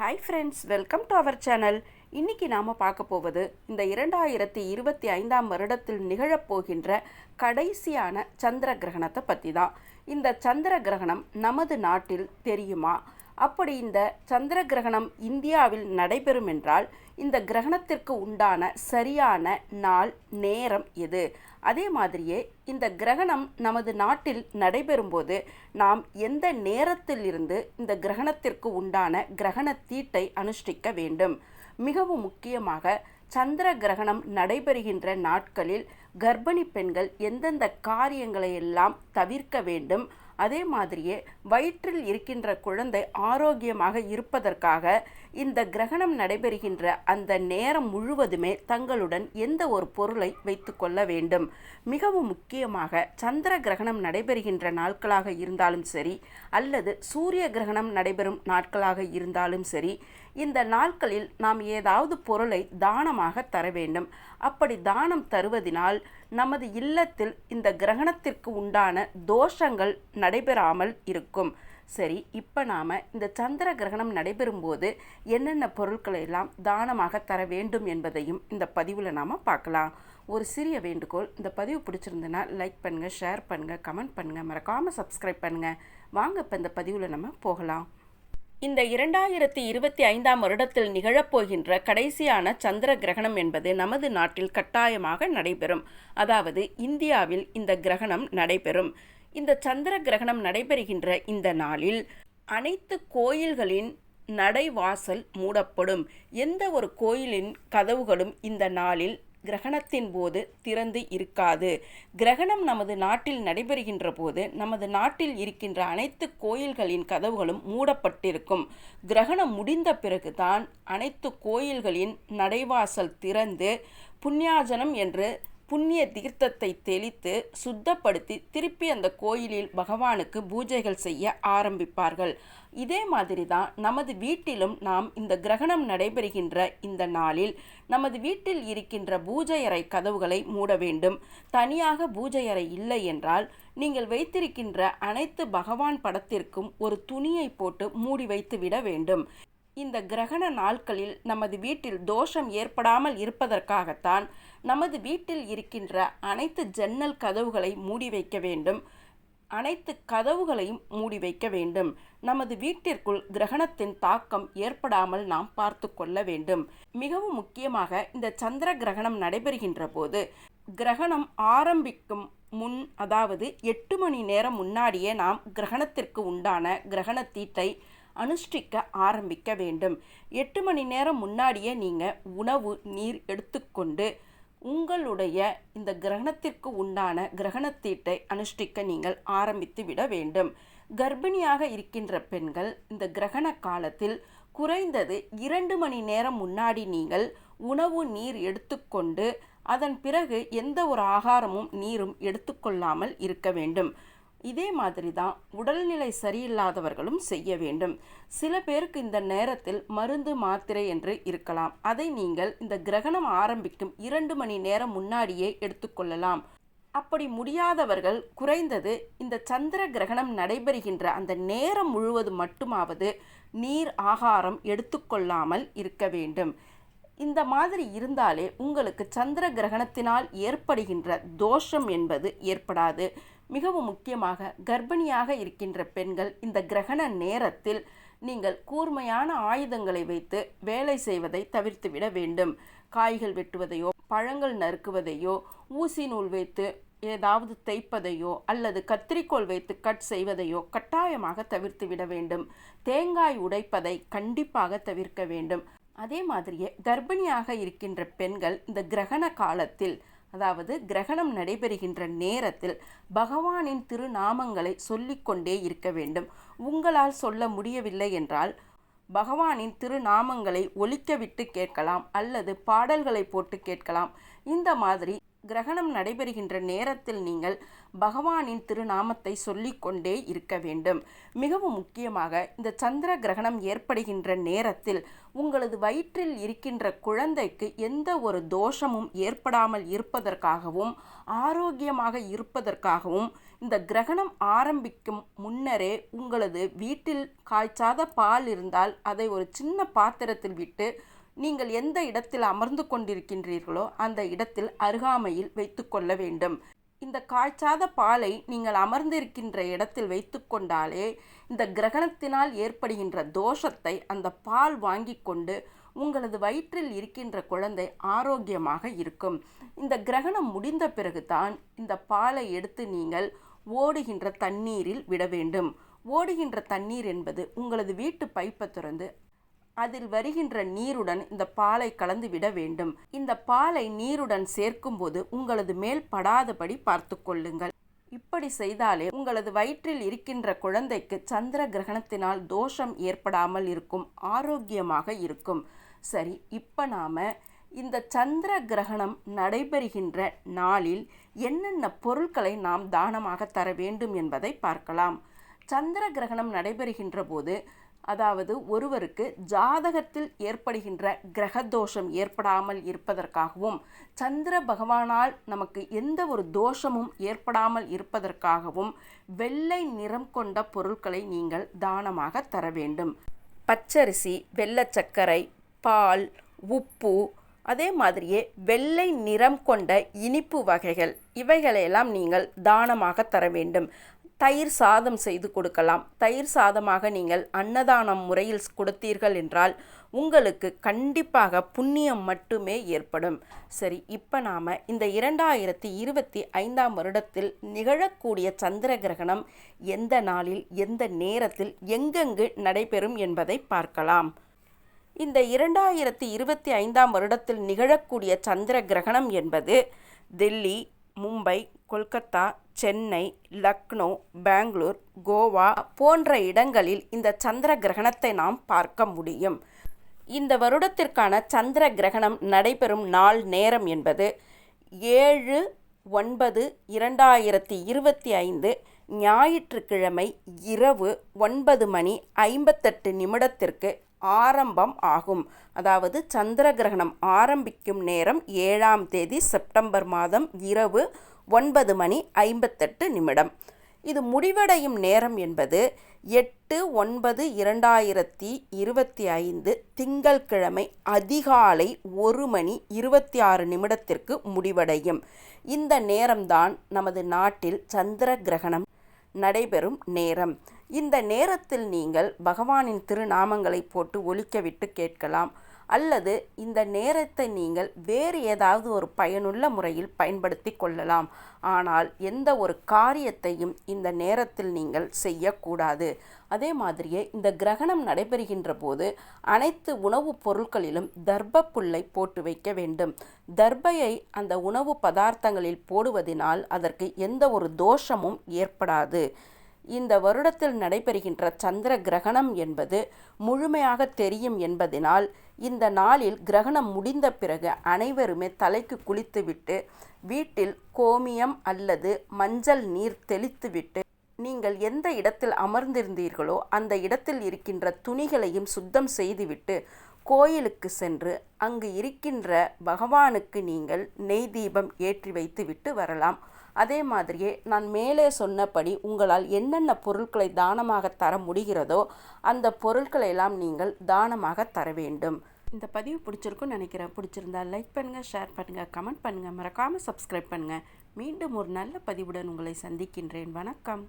Hi friends welcome to our channel இன்றைக்கி நாம் பார்க்க போவது இந்த இரண்டாயிரத்தி இருபத்தி ஐந்தாம் வருடத்தில் நிகழப்போகின்ற கடைசியான சந்திர கிரகணத்தை பற்றி தான் இந்த சந்திர கிரகணம் நமது நாட்டில் தெரியுமா? அப்படி இந்த சந்திர கிரகணம் இந்தியாவில் நடைபெறும் என்றால் இந்த கிரகணத்திற்கு உண்டான சரியான நாள் நேரம் எது? அதே மாதிரியே இந்த கிரகணம் நமது நாட்டில் நடைபெறும்போது நாம் எந்த நேரத்தில் இருந்து இந்த கிரகணத்திற்கு உண்டான கிரகண தீட்டை அனுஷ்டிக்க வேண்டும்? மிகவும் முக்கியமாக சந்திர கிரகணம் நடைபெறுகின்ற நாட்களில் கர்ப்பிணி பெண்கள் எந்தெந்த காரியங்களை எல்லாம் தவிர்க்க வேண்டும்? அதே மாதிரியே வயிற்றில் இருக்கின்ற குழந்தை ஆரோக்கியமாக இருப்பதற்காக இந்த கிரகணம் நடைபெறுகின்ற அந்த நேரம் முழுவதுமே தங்களுடன் எந்த ஒரு பொருளை வைத்துக்கொள்ள வேண்டும். மிகவும் முக்கியமாக சந்திர கிரகணம் நடைபெறுகின்ற நாட்களாக இருந்தாலும் சரி அல்லது சூரிய கிரகணம் நடைபெறும் நாட்களாக இருந்தாலும் சரி இந்த நாட்களில் நாம் ஏதாவது பொருளை தானமாக தர வேண்டும். அப்படி தானம் தருவதினால் நமது இல்லத்தில் இந்த கிரகணத்திற்கு உண்டான தோஷங்கள் நடைபெறாமல் இருக்கும். சரி இப்போ நாம் இந்த சந்திர கிரகணம் நடைபெறும்போது என்னென்ன பொருட்களை எல்லாம் தானமாக தர வேண்டும் என்பதையும் இந்த பதிவில் நாம் பார்க்கலாம். ஒரு சிறிய வேண்டுகோள் இந்த பதிவு பிடிச்சிருந்துன்னா லைக் பண்ணுங்கள் ஷேர் பண்ணுங்கள் கமெண்ட் பண்ணுங்கள் மறக்காமல் சப்ஸ்கிரைப் பண்ணுங்கள் வாங்க இப்போ இந்த பதிவில் நம்ம போகலாம். இந்த இரண்டாயிரத்தி இருபத்தி ஐந்தாம் வருடத்தில் நிகழப்போகின்ற கடைசியான சந்திர கிரகணம் என்பது நமது நாட்டில் கட்டாயமாக நடைபெறும். அதாவது இந்தியாவில் இந்த கிரகணம் நடைபெறும். இந்த சந்திர கிரகணம் நடைபெறுகின்ற இந்த நாளில் அனைத்து கோயில்களின் நடைவாசல் மூடப்படும். எந்த ஒரு கோயிலின் கதவுகளும் இந்த நாளில் கிரகணத்தின் போது திறந்து இருக்காது. கிரகணம் நமது நாட்டில் நடைபெறுகின்ற போது நமது நாட்டில் இருக்கின்ற அனைத்து கோயில்களின் கதவுகளும் மூடப்பட்டிருக்கும். கிரகணம் முடிந்த பிறகுதான் அனைத்து கோயில்களின் நடைவாசல் திறந்து புண்ணியாஜனம் என்று புண்ணிய தீர்த்தத்தை தெளித்து சுத்தப்படுத்தி திருப்பி அந்த கோயிலில் பகவானுக்கு பூஜைகள் செய்ய ஆரம்பிப்பார்கள். இதே மாதிரி தான் நமது வீட்டிலும் நாம் இந்த கிரகணம் நடைபெறுகின்ற இந்த நாளில் நமது வீட்டில் இருக்கின்ற பூஜை அறை கதவுகளை மூட வேண்டும். தனியாக பூஜை அறை இல்லை என்றால் நீங்கள் வைத்திருக்கின்ற அனைத்து பகவான் படத்திற்கும் ஒரு துணியை போட்டு மூடி வைத்து விட வேண்டும். இந்த கிரகண நாட்களில் நமது வீட்டில் தோஷம் ஏற்படாமல் இருப்பதற்காகத்தான் நமது வீட்டில் இருக்கின்ற அனைத்து ஜன்னல் கதவுகளை மூடி வைக்க வேண்டும். அனைத்து கதவுகளையும் மூடி வைக்க வேண்டும். நமது வீட்டிற்குள் கிரகணத்தின் தாக்கம் ஏற்படாமல் நாம் பார்த்து கொள்ள வேண்டும். மிகவும் முக்கியமாக இந்த சந்திர கிரகணம் நடைபெறுகின்ற போது கிரகணம் ஆரம்பிக்கும் முன் அதாவது எட்டு மணி நேரம் முன்னாடியே நாம் கிரகணத்திற்கு உண்டான கிரகண தீட்டை அனுஷ்டிக்க ஆரம்பிக்க வேண்டும். எட்டு மணி நேரம் முன்னாடியே நீங்கள் உணவு நீர் எடுத்துக்கொண்டு உங்களுடைய இந்த கிரகணத்திற்கு உண்டான கிரகணத்தீட்டை அனுஷ்டிக்க நீங்கள் ஆரம்பித்து விட வேண்டும். கர்ப்பிணியாக இருக்கின்ற பெண்கள் இந்த கிரகண காலத்தில் குறைந்தது இரண்டு மணி நேரம் முன்னாடி நீங்கள் உணவு நீர் எடுத்துக்கொண்டு அதன் பிறகு எந்த ஒரு ஆகாரமும் நீரும் எடுத்துக்கொள்ளாமல் இருக்க வேண்டும். இதே மாதிரி தான் உடல்நிலை சரியில்லாதவர்களும் செய்ய வேண்டும். சில பேருக்கு இந்த நேரத்தில் மருந்து மாத்திரை என்று இருக்கலாம். அதை நீங்கள் இந்த கிரகணம் ஆரம்பிக்கும் இரண்டு மணி நேரம் முன்னாடியே எடுத்துக்கொள்ளலாம் அப்படி முடியாதவர்கள் குறைந்தது இந்த சந்திர கிரகணம் நடைபெறுகின்ற அந்த நேரம் முழுவதும் மட்டுமாவது நீர் ஆகாரம் எடுத்துக்கொள்ளாமல் இருக்க வேண்டும். இந்த மாதிரி இருந்தாலே உங்களுக்கு சந்திர கிரகணத்தினால் ஏற்படுகின்ற தோஷம் என்பது ஏற்படாது. மிகவும் முக்கியமாக கர்ப்பிணியாக இருக்கின்ற பெண்கள் இந்த கிரகண நேரத்தில் நீங்கள் கூர்மையான ஆயுதங்களை வைத்து வேலை செய்வதை தவிர்த்துவிட வேண்டும். காய்கள் வெட்டுவதையோ பழங்கள் நறுக்குவதையோ ஊசி நூல் வைத்து ஏதாவது தைப்பதையோ அல்லது கத்திரிக்கோள் வைத்து கட் செய்வதையோ கட்டாயமாக தவிர்த்து விட வேண்டும். தேங்காய் உடைப்பதை கண்டிப்பாக தவிர்க்க வேண்டும். அதே மாதிரியே கர்ப்பிணியாக இருக்கின்ற பெண்கள் இந்த கிரகண காலத்தில் அதாவது கிரகணம் நடைபெறுகின்ற நேரத்தில் பகவானின் திருநாமங்களை சொல்லிக்கொண்டே இருக்க வேண்டும். உங்களால் சொல்ல முடியவில்லை என்றால் பகவானின் திருநாமங்களை ஒலிக்க விட்டு கேட்கலாம் அல்லது பாடல்களை போட்டு கேட்கலாம். இந்த மாதிரி கிரகணம் நடைபெறுகின்ற நேரத்தில் நீங்கள் பகவானின் திருநாமத்தை சொல்லிக்கொண்டே இருக்க வேண்டும். மிகவும் முக்கியமாக இந்த சந்திர கிரகணம் ஏற்படுகின்ற நேரத்தில் உங்களது வயிற்றில் இருக்கின்ற குழந்தைக்கு எந்த ஒரு தோஷமும் ஏற்படாமல் இருப்பதற்காகவும் ஆரோக்கியமாக இருப்பதற்காகவும் இந்த கிரகணம் ஆரம்பிக்கும் முன்னரே உங்களது வீட்டில் காய்ச்சாத பால் இருந்தால் அதை ஒரு சின்ன பாத்திரத்தில் விட்டு நீங்கள் எந்த இடத்தில் அமர்ந்து கொண்டிருக்கின்றீர்களோ அந்த இடத்தில் அருகாமையில் வைத்து கொள்ள வேண்டும். இந்த காய்ச்சாத பாலை நீங்கள் அமர்ந்திருக்கின்ற இடத்தில் வைத்து கொண்டாலே இந்த கிரகணத்தினால் ஏற்படுகின்ற தோஷத்தை அந்த பால் வாங்கி கொண்டு உங்களது வயிற்றில் இருக்கின்ற குழந்தை ஆரோக்கியமாக இருக்கும். இந்த கிரகணம் முடிந்த பிறகுதான் இந்த பாலை எடுத்து நீங்கள் ஓடுகின்ற தண்ணீரில் விட வேண்டும். ஓடுகின்ற தண்ணீர் என்பது உங்களது வீட்டு பைப்பை திறந்து அதில் வருகின்ற நீருடன் இந்த பாலை கலந்து விட வேண்டும். இந்த பாலை நீருடன் சேர்க்கும்போது உங்களது மேல் படாதபடி பார்த்து கொள்ளுங்கள். இப்படி செய்தாலே உங்களது வயிற்றில் இருக்கின்ற குழந்தைக்கு சந்திர கிரகணத்தினால் தோஷம் ஏற்படாமல் இருக்கும் ஆரோக்கியமாக இருக்கும். சரி இப்போ நாம் இந்த சந்திர கிரகணம் நடைபெறுகின்ற நாளில் என்னென்ன பொருட்களை நாம் தானமாக தர வேண்டும் என்பதை பார்க்கலாம். சந்திர கிரகணம் நடைபெறுகின்ற போது அதாவது ஒருவருக்கு ஜாதகத்தில் ஏற்படுகின்ற கிரக தோஷம் ஏற்படாமல் இருப்பதற்காகவும் சந்திர பகவானால் நமக்கு எந்த ஒரு தோஷமும் ஏற்படாமல் இருப்பதற்காகவும் வெள்ளை நிறம் கொண்ட பொருட்களை நீங்கள் தானமாக தர வேண்டும். பச்சரிசி வெள்ளச்சக்கரை பால் உப்பு அதே மாதிரியே வெள்ளை நிறம் கொண்ட இனிப்பு வகைகள் இவைகளையெல்லாம் நீங்கள் தானமாக தர வேண்டும். தயிர் சாதம் செய்து கொடுக்கலாம். தயிர் சாதமாக நீங்கள் அன்னதானம் முறையில் கொடுத்தீர்கள் என்றால் உங்களுக்கு கண்டிப்பாக புண்ணியம் மட்டுமே ஏற்படும். சரி இப்போ நாம் இந்த இரண்டாயிரத்தி இருபத்தி ஐந்தாம் வருடத்தில் நிகழக்கூடிய சந்திர கிரகணம் எந்த நாளில் எந்த நேரத்தில் எங்கெங்கு நடைபெறும் என்பதை பார்க்கலாம். இந்த இரண்டாயிரத்தி இருபத்தி ஐந்தாம் வருடத்தில் நிகழக்கூடிய சந்திர கிரகணம் என்பது டெல்லி மும்பை கொல்கத்தா சென்னை லக்னோ பெங்களூர் கோவா போன்ற இடங்களில் இந்த சந்திர கிரகணத்தை நாம் பார்க்க முடியும். இந்த வருடத்திற்கான சந்திர கிரகணம் நடைபெறும் நாள் நேரம் என்பது ஏழு ஒன்பது இரண்டாயிரத்தி இருபத்தி ஐந்து ஞாயிற்றுக்கிழமை இரவு ஒன்பது மணி ஐம்பத்தெட்டு நிமிடத்திற்கு ஆரம்பம் ஆகும். அதாவது சந்திர கிரகணம் ஆரம்பிக்கும் நேரம் ஏழாம் தேதி செப்டம்பர் மாதம் இரவு ஒன்பது மணி ஐம்பத்தெட்டு நிமிடம். இது முடிவடையும் நேரம் என்பது எட்டு ஒன்பது இரண்டாயிரத்தி இருபத்தி ஐந்து திங்கள்கிழமை அதிகாலை ஒரு மணி இருபத்தி ஆறு நிமிடத்திற்கு முடிவடையும். இந்த நேரம்தான் நமது நாட்டில் சந்திர கிரகணம் நடைபெறும் நேரம். இந்த நேரத்தில் நீங்கள் பகவானின் திருநாமங்களை போட்டு ஒலிக்க விட்டு கேட்கலாம். அல்லது இந்த நேரத்தை நீங்கள் வேறு ஏதாவது ஒரு பயனுள்ள முறையில் பயன்படுத்தி கொள்ளலாம். ஆனால் எந்த ஒரு காரியத்தையும் இந்த நேரத்தில் நீங்கள் செய்யக்கூடாது. அதே மாதிரியே இந்த கிரகணம் நடைபெறுகின்ற போது அனைத்து உணவுப் பொருட்களிலும் தர்ப்ப புல்லை போட்டு வைக்க வேண்டும். தர்பையை அந்த உணவு பதார்த்தங்களில் போடுவதினால் அதற்கு எந்த ஒரு தோஷமும் ஏற்படாது. இந்த வருடத்தில் நடைபெறுகின்ற சந்திர கிரகணம் என்பது முழுமையாக தெரியும் என்பதனால் இந்த நாளில் கிரகணம் முடிந்த பிறகு அனைவருமே தலைக்கு குளித்துவிட்டு வீட்டில் கோமியம் அல்லது மஞ்சள் நீர் தெளித்துவிட்டு நீங்கள் எந்த இடத்தில் அமர்ந்திருந்தீர்களோ அந்த இடத்தில் இருக்கின்ற துணிகளையும் சுத்தம் செய்துவிட்டு கோயிலுக்கு சென்று அங்கு இருக்கின்ற பகவானுக்கு நீங்கள் நெய் தீபம் ஏற்றி வைத்துவிட்டு வரலாம். அதே மாதிரியே நான் மேலே சொன்னபடி உங்களால் என்னென்ன பொருட்களை தானமாக தர முடிகிறதோ அந்த பொருட்களை எல்லாம் நீங்கள் தானமாக தர வேண்டும். இந்த பதிவு பிடிச்சிருக்குன்னு நினைக்கிறேன். பிடிச்சிருந்தா லைக் பண்ணுங்கள் ஷேர் பண்ணுங்கள் கமெண்ட் பண்ணுங்கள் மறக்காமல் சப்ஸ்கிரைப் பண்ணுங்கள் மீண்டும் ஒரு நல்ல பதிவுடன் உங்களை சந்திக்கின்றேன். வணக்கம்.